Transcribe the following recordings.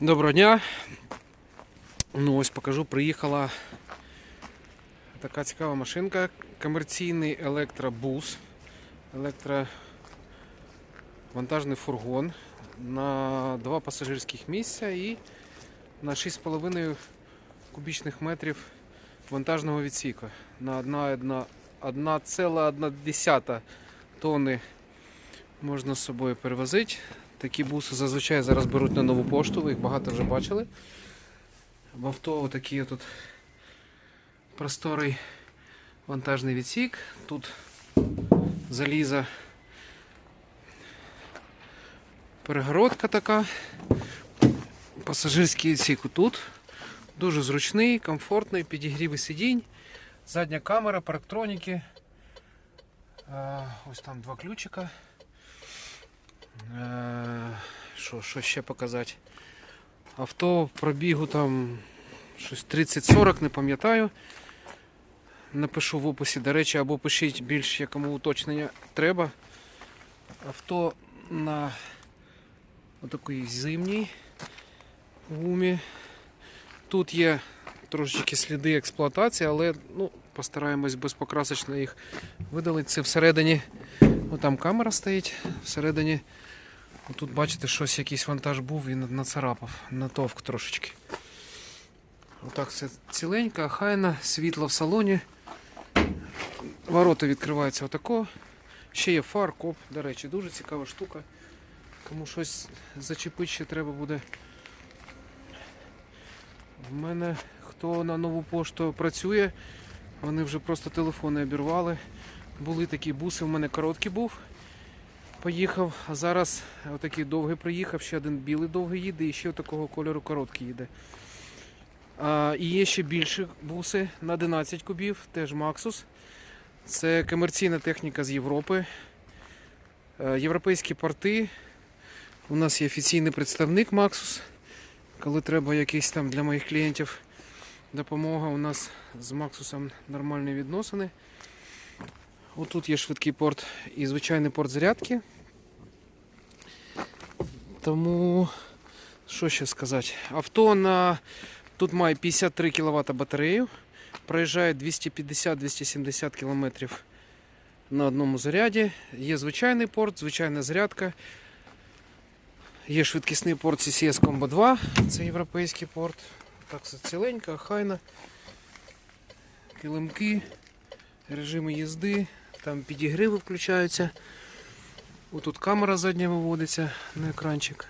Доброго дня. Ну ось покажу, приїхала така цікава машинка. Комерційний електробус. Електровантажний фургон на два пасажирських місця і на 6,5 кубічних метрів вантажного відсіка. На 1,1 1,1 тонни можна з собою перевозити. Такі буси зазвичай зараз беруть на нову пошту, ви їх багато вже бачили. В авто такий тут просторий вантажний відсік. Тут заліза перегородка така. Пасажирський відсік тут. Дуже зручний, комфортний, підігріви сидінь, задня камера, парктроніки. Е, Ось там два ключика. Е, Що, що ще показати? Авто пробігу там щось 30-40, не пам'ятаю. Напишу в описі, до речі, або пишіть більш якому уточнення треба. Авто на отакій зимній гумі. Тут є трошечки сліди експлуатації, але ну, постараємось безпокрасочно їх видалити. Це всередині, отам камера стоїть, всередині Тут бачите, щось якийсь вантаж був і нацарапав, натовк трошечки. Отак все ціленько, охайно, світло в салоні. Ворота відкриваються отако. Ще є фар, коп, до речі, дуже цікава штука. Кому щось зачепити ще треба буде. В мене хто на нову пошту працює, вони вже просто телефони обірвали. Були такі буси, в мене короткий був. Поїхав, а зараз отакий довгий приїхав, ще один білий довгий їде і ще такого кольору короткий їде. А, і є ще більші буси на 11 кубів, теж Maxus. Це комерційна техніка з Європи. Е, Європейські порти. У нас є офіційний представник Maxus. Коли треба якийсь там для моїх клієнтів допомога, у нас з Maxus нормальні відносини. Отут є швидкий порт і звичайний порт зарядки. Тому, що ще сказати? Авто на тут має 53 кВт батарею, проїжджає 250-270 км на одному заряді. Є звичайний порт, звичайна зарядка. Є швидкісний порт CCS Combo 2, це європейський порт. Так все ціленько, хайно. Килимки, режими їзди. Там підігриви включаються. Отут камера задня виводиться на екранчик.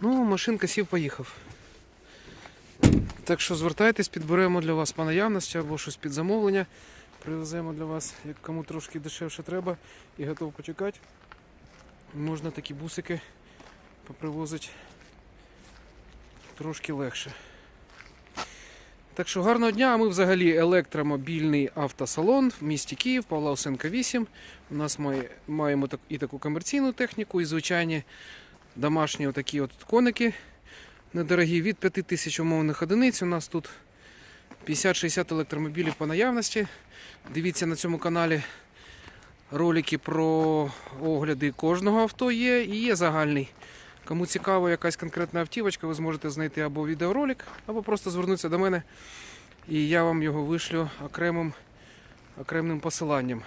Ну, машинка сів, поїхав. Так що звертайтесь, підберемо для вас по наявності або щось під замовлення. Привеземо для вас, як кому трошки дешевше треба і готов почекати. Можна такі бусики попривозити трошки легше. Так що гарного дня, а ми взагалі електромобільний автосалон в місті Київ, Павла Осенка 8. У нас має, маємо і таку комерційну техніку, і звичайні домашні отакі от коники недорогі від 5 тисяч умовних одиниць. У нас тут 50-60 електромобілів по наявності. Дивіться на цьому каналі ролики про огляди кожного авто є і є загальний. Кому цікава якась конкретна автівочка, ви зможете знайти або відеоролик, або просто звернутися до мене, і я вам його вишлю окремим, окремим посиланням.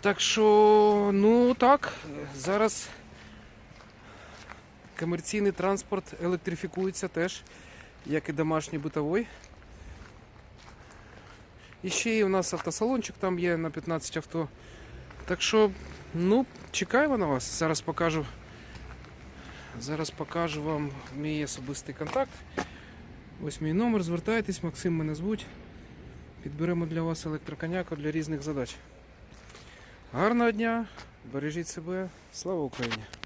Так що, ну так, зараз комерційний транспорт електрифікується теж, як і домашній битовий. І ще є у нас автосалончик, там є на 15 авто. Так що, ну, чекаємо на вас. Зараз покажу. Зараз покажу вам мій особистий контакт. Ось мій номер, звертайтесь, Максим мене звуть. Підберемо для вас електроконяку для різних задач. Гарного дня, бережіть себе, слава Україні!